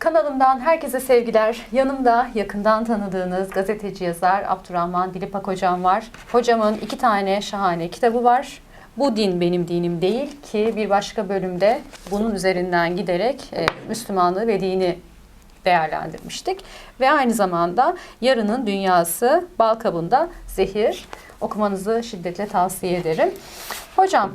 Kanalımdan herkese sevgiler. Yanımda yakından tanıdığınız gazeteci yazar Abdurrahman Dilipak hocam var. Hocamın iki tane şahane kitabı var. Bu din benim dinim değil ki bir başka bölümde bunun üzerinden giderek e, Müslümanlığı ve dini değerlendirmiştik. Ve aynı zamanda Yarının Dünyası Balkabında Zehir okumanızı şiddetle tavsiye ederim. Hocam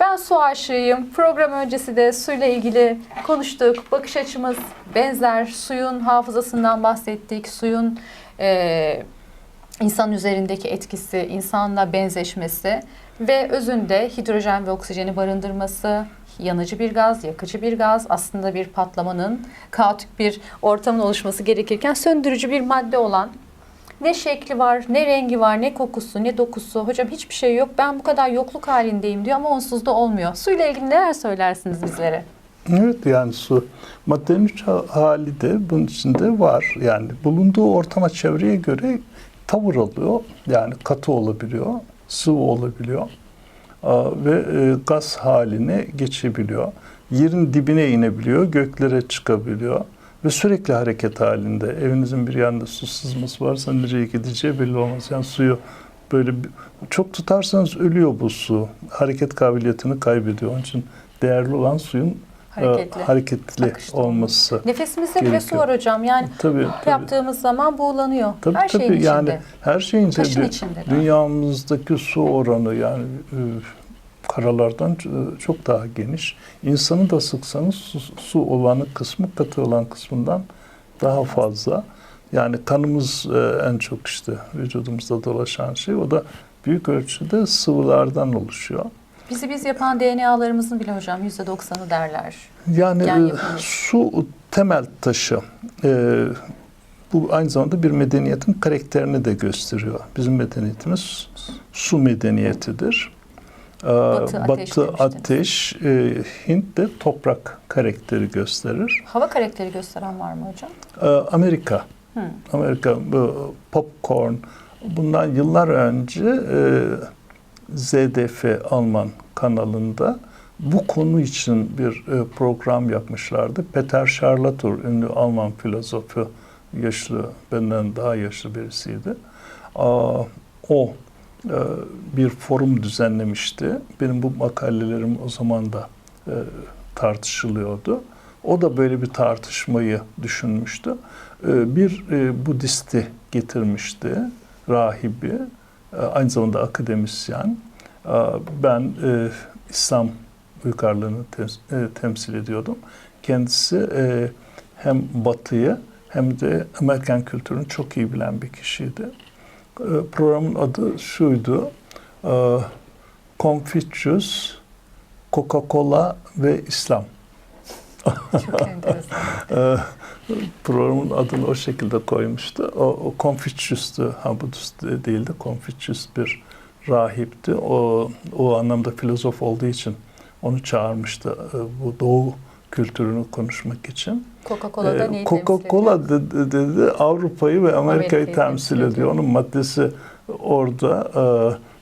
ben su aşığıyım. Program öncesi de suyla ilgili konuştuk. Bakış açımız benzer. Suyun hafızasından bahsettik. Suyun e, insan üzerindeki etkisi, insanla benzeşmesi ve özünde hidrojen ve oksijeni barındırması, yanıcı bir gaz, yakıcı bir gaz, aslında bir patlamanın, kaotik bir ortamın oluşması gerekirken söndürücü bir madde olan ne şekli var, ne rengi var, ne kokusu, ne dokusu. Hocam hiçbir şey yok. Ben bu kadar yokluk halindeyim diyor ama onsuz da olmuyor. Suyla ilgili neler söylersiniz bizlere? Evet yani su maddenin üç hali de bunun içinde var. Yani bulunduğu ortama çevreye göre tavır alıyor. Yani katı olabiliyor, sıvı olabiliyor ve e, gaz haline geçebiliyor. Yerin dibine inebiliyor, göklere çıkabiliyor ve sürekli hareket halinde. Evinizin bir yanında su sızması varsa nereye gideceği belli olmaz. Yani suyu böyle çok tutarsanız ölüyor bu su. Hareket kabiliyetini kaybediyor. Onun için değerli olan suyun Hareketli. e, hareketli olması. Nefesimizde bile su var hocam. Yani Tabii, tabii. yaptığımız zaman buğulanıyor. Tabii Her tabii şeyin içinde. yani her şeyin Taşın içinde de. dünyamızdaki su oranı yani e, karalardan ç- çok daha geniş. İnsanı da sıksanız su, su olanı kısmı katı olan kısmından daha fazla. Yani kanımız e, en çok işte vücudumuzda dolaşan şey o da büyük ölçüde sıvılardan oluşuyor. Bizi biz yapan DNA'larımızın bile hocam %90'ı derler. Yani e, su temel taşı. E, bu aynı zamanda bir medeniyetin karakterini de gösteriyor. Bizim medeniyetimiz su medeniyetidir. E, Batı, ateş Batı ateş, e, Hint de toprak karakteri gösterir. Hava karakteri gösteren var mı hocam? E, Amerika, Hı. Amerika bu popcorn bundan yıllar önce e, ZDF Alman kanalında bu konu için bir e, program yapmışlardı. Peter Scharlatur, ünlü Alman filozofu, yaşlı, benden daha yaşlı birisiydi. Aa, o bir forum düzenlemişti. Benim bu makalelerim o zaman da e, tartışılıyordu. O da böyle bir tartışmayı düşünmüştü. E, bir e, Budisti getirmişti, rahibi, e, aynı zamanda akademisyen. E, ben e, İslam uygarlığını tem- e, temsil ediyordum. Kendisi e, hem Batı'yı hem de Amerikan kültürünü çok iyi bilen bir kişiydi. E, Programın adı şuydu, e, Confucius, Coca-Cola ve İslam. Çok enteresan. Ee, programın adını o şekilde koymuştu. O, o Confucius'tu, ha Budist de- değildi. Confucius bir rahipti. O, o anlamda filozof olduğu için onu çağırmıştı e, bu Doğu kültürünü konuşmak için. Coca-Cola'da Ee, neyi Coca-Cola ediyor? dedi, dedi Avrupa'yı ve Amerika'yı Amerika'yı temsil temsil ediyor. Onun maddesi orada e,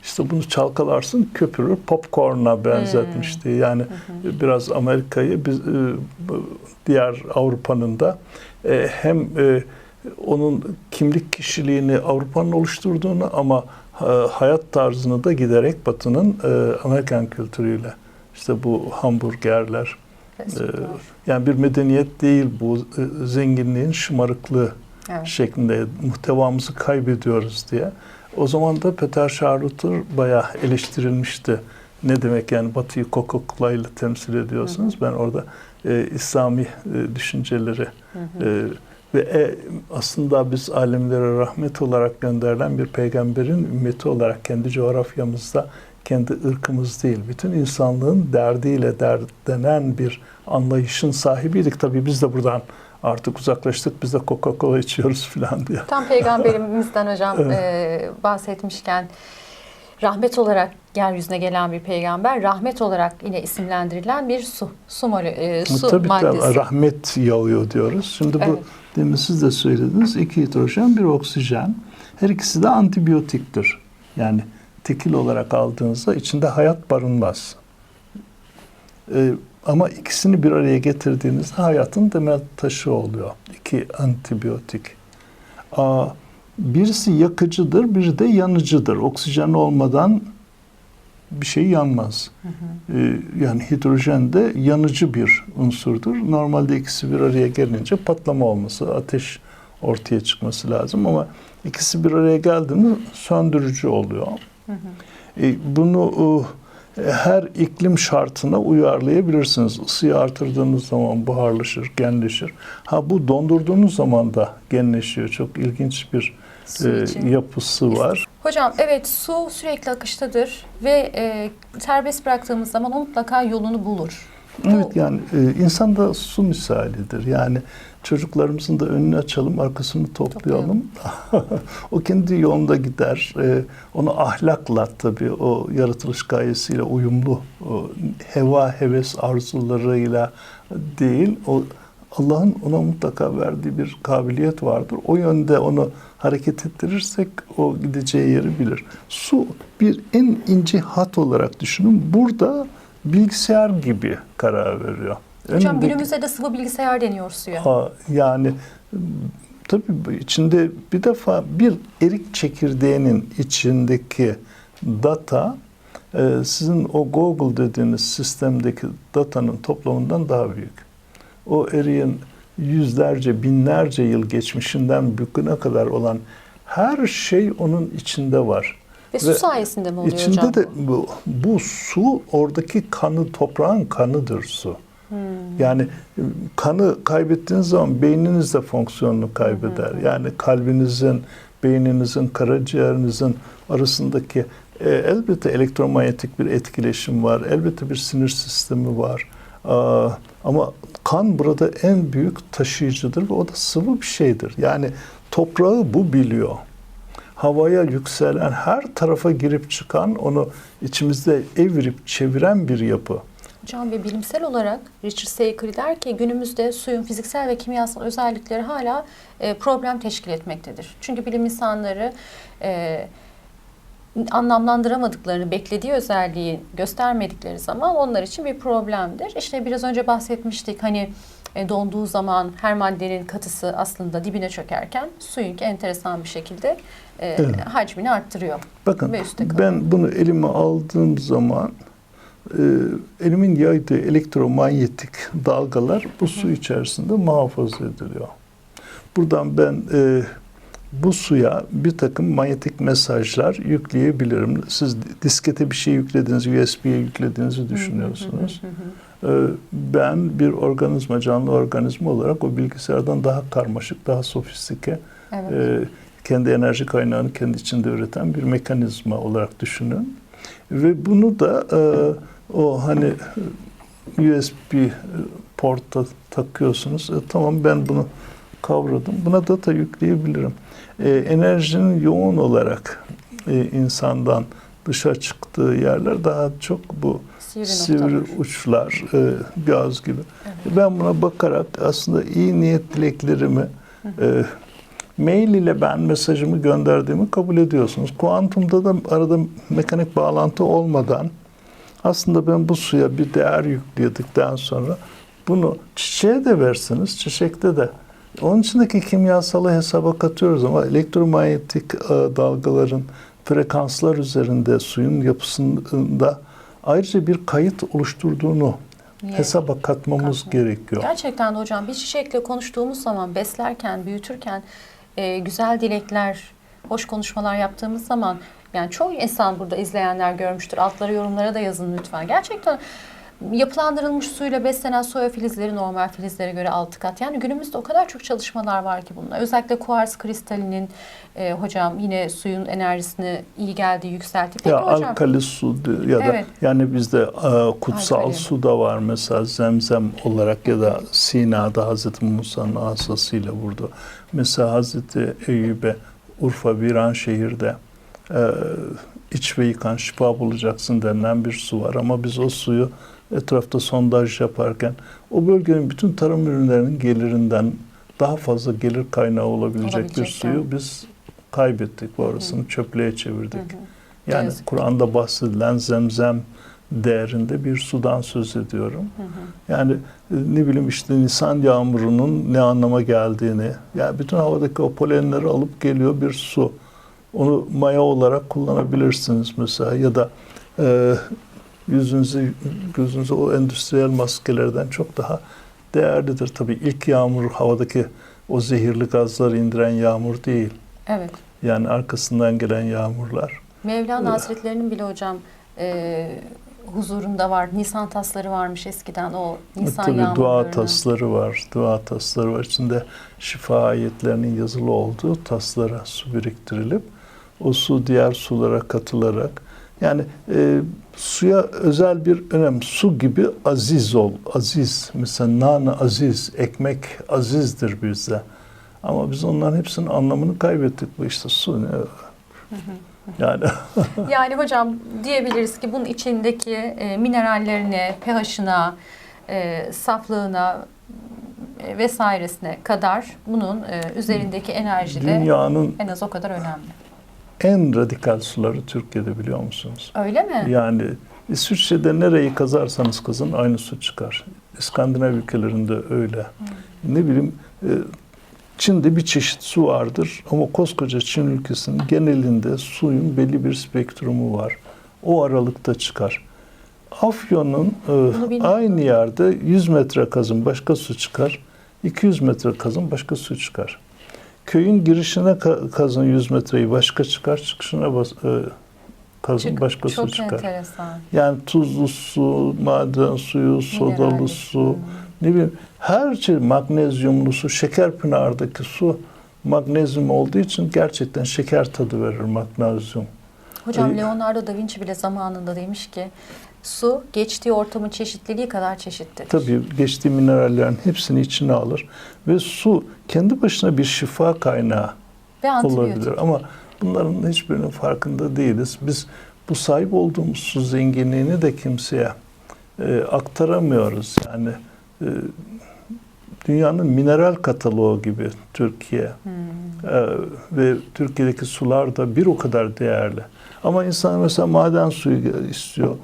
işte bunu çalkalarsın köpürür popcorn'a benzetmişti. Yani biraz Amerika'yı biz, e, diğer Avrupa'nın da e, hem onun kimlik kişiliğini Avrupa'nın oluşturduğunu ama hayat tarzını da giderek Batı'nın Amerikan kültürüyle işte bu hamburgerler yani bir medeniyet değil bu e, zenginliğin şımarıklığı Evet. şeklinde muhtevamızı kaybediyoruz diye. O zaman da Peter Scharluter bayağı eleştirilmişti. Ne demek yani Batı'yı Coca-Cola ile temsil ediyorsunuz? Ben orada e, İslami e, düşünceleri e, ve e, aslında biz alemlere rahmet olarak gönderilen bir peygamberin ümmeti olarak kendi coğrafyamızda kendi ırkımız değil, bütün insanlığın derdiyle dertlenen bir anlayışın sahibiydik. Tabii biz de buradan artık uzaklaştık, biz de Coca-Cola içiyoruz falan diye. Tam peygamberimizden hocam e, bahsetmişken rahmet olarak yeryüzüne gelen bir peygamber, rahmet olarak yine isimlendirilen bir su, su, mole, e, su tabii maddesi. tabii rahmet yağıyor diyoruz. Şimdi bu Evet. demin siz de söylediniz. iki hidrojen, bir oksijen. Her ikisi de antibiyotiktir. Yani tekil olarak aldığınızda içinde hayat barınmaz. Ee, ama ikisini bir araya getirdiğinizde hayatın temel taşı oluyor. İki antibiyotik. Aa, birisi yakıcıdır, biri de yanıcıdır. Oksijen olmadan bir şey yanmaz. Ee, yani hidrojen de yanıcı bir unsurdur. Normalde ikisi bir araya gelince patlama olması, ateş ortaya çıkması lazım ama ikisi bir araya geldi mi söndürücü oluyor. E, bunu e, her iklim şartına uyarlayabilirsiniz. Isıyı artırdığınız zaman buharlaşır, genleşir. Ha bu dondurduğunuz zaman da genleşiyor. Çok ilginç bir e, yapısı var. Hocam evet su sürekli akıştadır ve e, serbest bıraktığımız zaman o mutlaka yolunu bulur. Evet yani e, insan da su misalidir. Yani çocuklarımızın da önünü açalım, arkasını toplayalım. o kendi yolunda gider. E, onu ahlakla tabii o yaratılış gayesiyle uyumlu, o heva, heves arzularıyla değil, o Allah'ın ona mutlaka verdiği bir kabiliyet vardır. O yönde onu hareket ettirirsek o gideceği yeri bilir. Su bir en ince hat olarak düşünün. Burada bilgisayar gibi karar veriyor. Hocam Önündeki- günümüzde de sıvı bilgisayar deniyor suya. Ha, yani tabii içinde bir defa bir erik çekirdeğinin içindeki data e, sizin o Google dediğiniz sistemdeki datanın toplamından daha büyük. O eriğin yüzlerce, binlerce yıl geçmişinden bugüne kadar olan her şey onun içinde var. Ve su Ve sayesinde mi oluyor İçinde hocam de bu? bu, su oradaki kanı, toprağın kanıdır su. Yani e, kanı kaybettiğiniz zaman beyniniz de fonksiyonunu kaybeder. Yani kalbinizin, beyninizin, karaciğerinizin arasındaki e, elbette elektromanyetik bir etkileşim var. Elbette bir sinir sistemi var. Aa, ama kan burada en büyük taşıyıcıdır ve o da sıvı bir şeydir. Yani toprağı bu biliyor havaya yükselen, her tarafa girip çıkan, onu içimizde evirip çeviren bir yapı. Hocam ve bilimsel olarak Richard Seykel der ki günümüzde suyun fiziksel ve kimyasal özellikleri hala e, problem teşkil etmektedir. Çünkü bilim insanları e, anlamlandıramadıklarını, beklediği özelliği göstermedikleri zaman onlar için bir problemdir. İşte biraz önce bahsetmiştik hani e, donduğu zaman her maddenin katısı aslında dibine çökerken suyunki enteresan bir şekilde e, Evet. hacmini arttırıyor. Bakın Ve üstte kalıyor. ben bunu elime aldığım zaman e, elimin yaydığı elektromanyetik dalgalar bu su içerisinde muhafaza ediliyor. Buradan ben e, bu suya bir takım manyetik mesajlar yükleyebilirim. Siz diskete bir şey yüklediğiniz, USB'ye yüklediğinizi düşünüyorsunuz. Ee, ben bir organizma, canlı organizma olarak o bilgisayardan daha karmaşık, daha sofistike, Evet. e, kendi enerji kaynağını kendi içinde üreten bir mekanizma olarak düşünün. Ve bunu da e, o hani USB porta takıyorsunuz. E, tamam ben bunu kavradım. Buna data yükleyebilirim. E, enerjinin yoğun olarak e, insandan dışa çıktığı yerler daha çok bu Sivri, sivri uçlar, e, gaz gibi. Ben buna bakarak aslında iyi niyet dileklerimi e, mail ile ben mesajımı gönderdiğimi kabul ediyorsunuz. Kuantumda da arada mekanik bağlantı olmadan aslında ben bu suya bir değer yükledikten sonra bunu çiçeğe de verseniz çiçekte de onun içindeki kimyasalı hesaba katıyoruz ama elektromanyetik e, dalgaların frekanslar üzerinde suyun yapısında ayrıca bir kayıt oluşturduğunu Niye? hesaba katmamız Katmak. gerekiyor. Gerçekten de hocam bir çiçekle konuştuğumuz zaman, beslerken, büyütürken e, güzel dilekler, hoş konuşmalar yaptığımız zaman yani çoğu insan burada izleyenler görmüştür. Altlara yorumlara da yazın lütfen. Gerçekten yapılandırılmış suyla beslenen soya filizleri normal filizlere göre 6 kat. Yani günümüzde o kadar çok çalışmalar var ki bunlar. Özellikle kuars kristalinin e, hocam yine suyun enerjisini iyi geldiği yükseltti. Peki Ya hocam alkali su ya da Evet. yani bizde e, kutsal Alkali. su da var mesela zemzem olarak ya da Sina'da Hazreti Musa'nın asasıyla vurdu. Mesela Hazreti Eyüp'e Urfa Viranşehir'de e, iç ve yıkan şifa bulacaksın denilen bir su var ama biz o suyu etrafta sondaj yaparken o bölgenin bütün tarım ürünlerinin gelirinden daha fazla gelir kaynağı olabilecek bir suyu biz kaybettik. Orasını çöplüğe çevirdik. Hı hı. Yani. Kur'an'da bahsedilen zemzem değerinde bir sudan söz ediyorum. Yani e, ne bileyim işte Nisan yağmurunun ne anlama geldiğini, yani bütün havadaki o polenleri alıp geliyor bir su. Onu maya olarak kullanabilirsiniz mesela ya da e, yüzünüze, gözünüze o endüstriyel maskelerden çok daha değerlidir. Tabii ilk yağmur havadaki o zehirli gazları indiren yağmur değil. Evet. Yani arkasından gelen yağmurlar. Mevlana Hazretlerinin bile hocam e, huzurunda var. Nisan tasları varmış eskiden o Nisan Tabii dua yağmurlarının. tasları var. Dua tasları var. İçinde şifa ayetlerinin yazılı olduğu taslara su biriktirilip o su diğer sulara katılarak yani e, suya özel bir önem. Su gibi aziz ol. Aziz. Mesela nane aziz, ekmek azizdir bizde. Ama biz onların hepsinin anlamını kaybettik. Bu işte su ne? Yani Yani hocam diyebiliriz ki bunun içindeki e, minerallerine, pH'ına, e, saflığına e, vesairesine kadar bunun e, üzerindeki enerji de dünyanın en az o kadar önemli. En radikal suları Türkiye'de biliyor musunuz? Öyle mi? Yani İsviçre'de nereyi kazarsanız kazın aynı su çıkar. İskandinav ülkelerinde öyle. Ne bileyim e, Çin'de bir çeşit su vardır ama koskoca Çin ülkesinin genelinde suyun belli bir spektrumu var. O aralıkta çıkar. Afyon'un e, aynı yerde 100 metre kazın başka su çıkar. 200 metre kazın başka su çıkar. Köyün girişine ka- kazın 100 metreyi başka çıkar, çıkışına bas, e, kazın Çık- başka su Çok çıkar. enteresan. Yani tuzlu su, maden suyu, sodalı Mineralli su, ne bileyim her şey magnezyumlu su, Şekerpınar'daki su magnezyum olduğu için gerçekten şeker tadı verir magnezyum. Hocam Ee, Leonardo da Vinci bile zamanında demiş ki su geçtiği ortamın çeşitliliği kadar çeşitlidir. Tabii geçtiği minerallerin hepsini içine alır ve su kendi başına bir şifa kaynağı Ve olabilir ama bunların hiçbirinin farkında değiliz. Biz bu sahip olduğumuz su zenginliğini de kimseye e, aktaramıyoruz. Yani e, dünyanın mineral kataloğu gibi Türkiye Hmm. E, ve Türkiye'deki sular da bir o kadar değerli. Ama insan mesela maden suyu istiyor.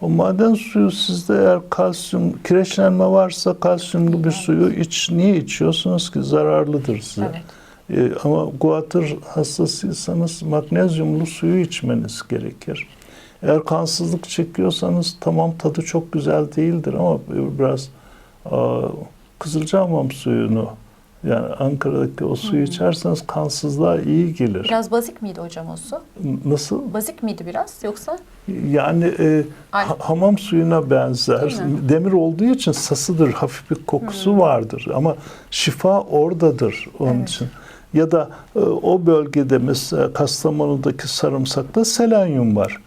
O maden suyu sizde eğer kalsiyum, kireçlenme varsa kalsiyumlu bir suyu iç, niye içiyorsunuz ki? Zararlıdır size. Evet. E, ama guatr hastasıysanız magnezyumlu suyu içmeniz gerekir. Eğer kansızlık çekiyorsanız tamam tadı çok güzel değildir ama biraz aa, Kızılcahamam suyunu yani Ankara'daki o suyu içerseniz kansızlığa iyi gelir. Biraz bazik miydi hocam o su? Nasıl? Bazik miydi biraz yoksa? Yani e, ha- hamam suyuna benzer. Demir olduğu için sasıdır, hafif bir kokusu Hmm. vardır ama şifa oradadır onun Evet. için. Ya da e, o bölgede mesela Kastamonu'daki sarımsakta selenyum var.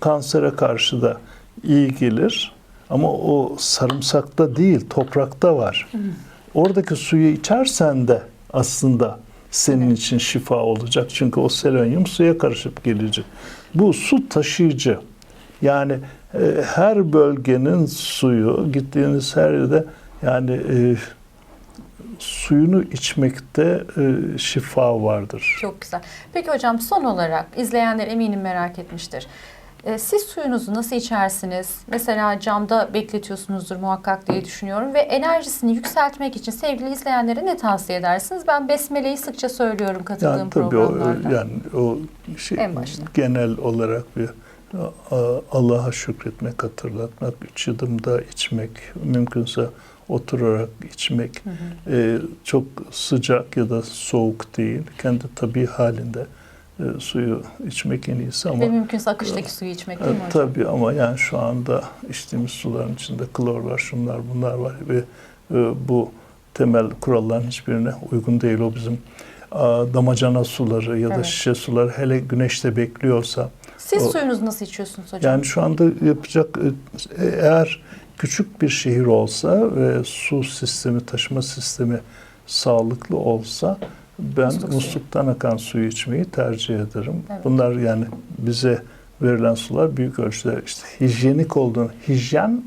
Kansere karşı da iyi gelir. Ama o sarımsakta değil, toprakta var. Hmm. Oradaki suyu içersen de aslında senin Evet. için şifa olacak. Çünkü o selenyum suya karışıp gelecek. Bu su taşıyıcı. Yani e, her bölgenin suyu gittiğiniz her yerde yani e, suyunu içmekte e, şifa vardır. Çok güzel. Peki hocam son olarak izleyenler eminim merak etmiştir. Ee, Siz suyunuzu nasıl içersiniz? Mesela camda bekletiyorsunuzdur muhakkak diye düşünüyorum ve enerjisini yükseltmek için sevgili izleyenlere ne tavsiye edersiniz? Ben besmeleyi sıkça söylüyorum katıldığım Yani tabii o programlarda. yani o şey En başta. genel olarak bir Allah'a şükretmek, hatırlatmak, yudumda içmek, mümkünse oturarak içmek, Hı hı. e, çok sıcak ya da soğuk değil, kendi tabii halinde e, suyu içmek en iyisi ama Ve mümkünse akıştaki suyu içmek değil mi e, hocam? tabii ama yani şu anda içtiğimiz suların içinde klor var, şunlar bunlar var ve e, bu temel kuralların hiçbirine uygun değil. O bizim a, damacana suları ya da Evet. şişe suları hele güneşte bekliyorsa Siz o- suyunuzu nasıl içiyorsunuz hocam? yani şu anda yapacak e, eğer küçük bir şehir olsa ve su sistemi, taşıma sistemi sağlıklı olsa ben Musluk suyu. musluktan akan suyu içmeyi tercih ederim. Evet. Bunlar yani bize verilen sular büyük ölçüde işte hijyenik olduğunu, hijyen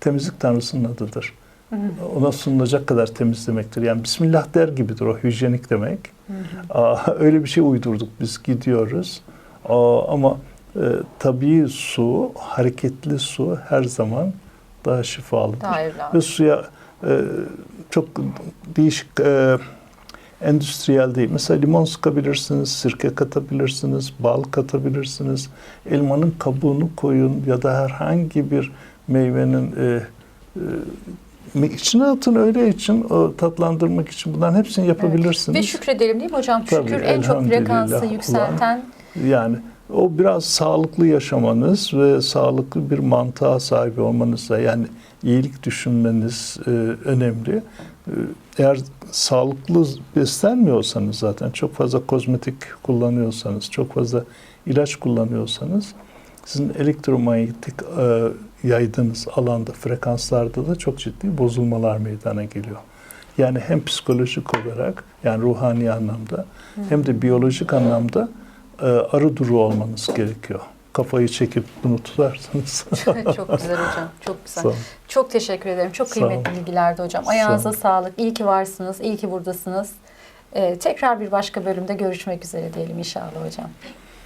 temizlik tanrısının adıdır. Hı hı. Ona sunulacak kadar temiz demektir. Yani Bismillah der gibidir o hijyenik demek. Hı hı. Aa, öyle bir şey uydurduk biz gidiyoruz. Aa, ama e, tabii su, hareketli su her zaman daha şifalıdır. Daha Ve suya e, çok değişik e, endüstriyel değil. Mesela limon sıkabilirsiniz, sirke katabilirsiniz, bal katabilirsiniz. Elmanın kabuğunu koyun ya da herhangi bir meyvenin e, e, içine atın öyle için o tatlandırmak için bunların hepsini yapabilirsiniz. Ve şükredelim değil mi hocam? Tabii, Şükür en çok frekansı olan- yükselten Yani o biraz sağlıklı yaşamanız ve sağlıklı bir mantığa sahip olmanızla yani iyilik düşünmeniz e, önemli. E, eğer sağlıklı beslenmiyorsanız zaten çok fazla kozmetik kullanıyorsanız, çok fazla ilaç kullanıyorsanız sizin elektromanyetik e, yaydığınız alanda, frekanslarda da çok ciddi bozulmalar meydana geliyor. Yani hem psikolojik olarak yani ruhani anlamda hem de biyolojik anlamda e, arı duru olmanız gerekiyor. Kafayı çekip bunu tutarsanız. çok güzel hocam. Çok güzel. Sağ. Çok teşekkür ederim. Çok Sağ kıymetli bilgilerdi hocam. Sağ Ayağınıza olun. sağlık. İyi ki varsınız. İyi ki buradasınız. Ee, tekrar bir başka bölümde görüşmek üzere diyelim inşallah hocam.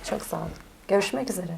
Çok sağ olun. Görüşmek üzere.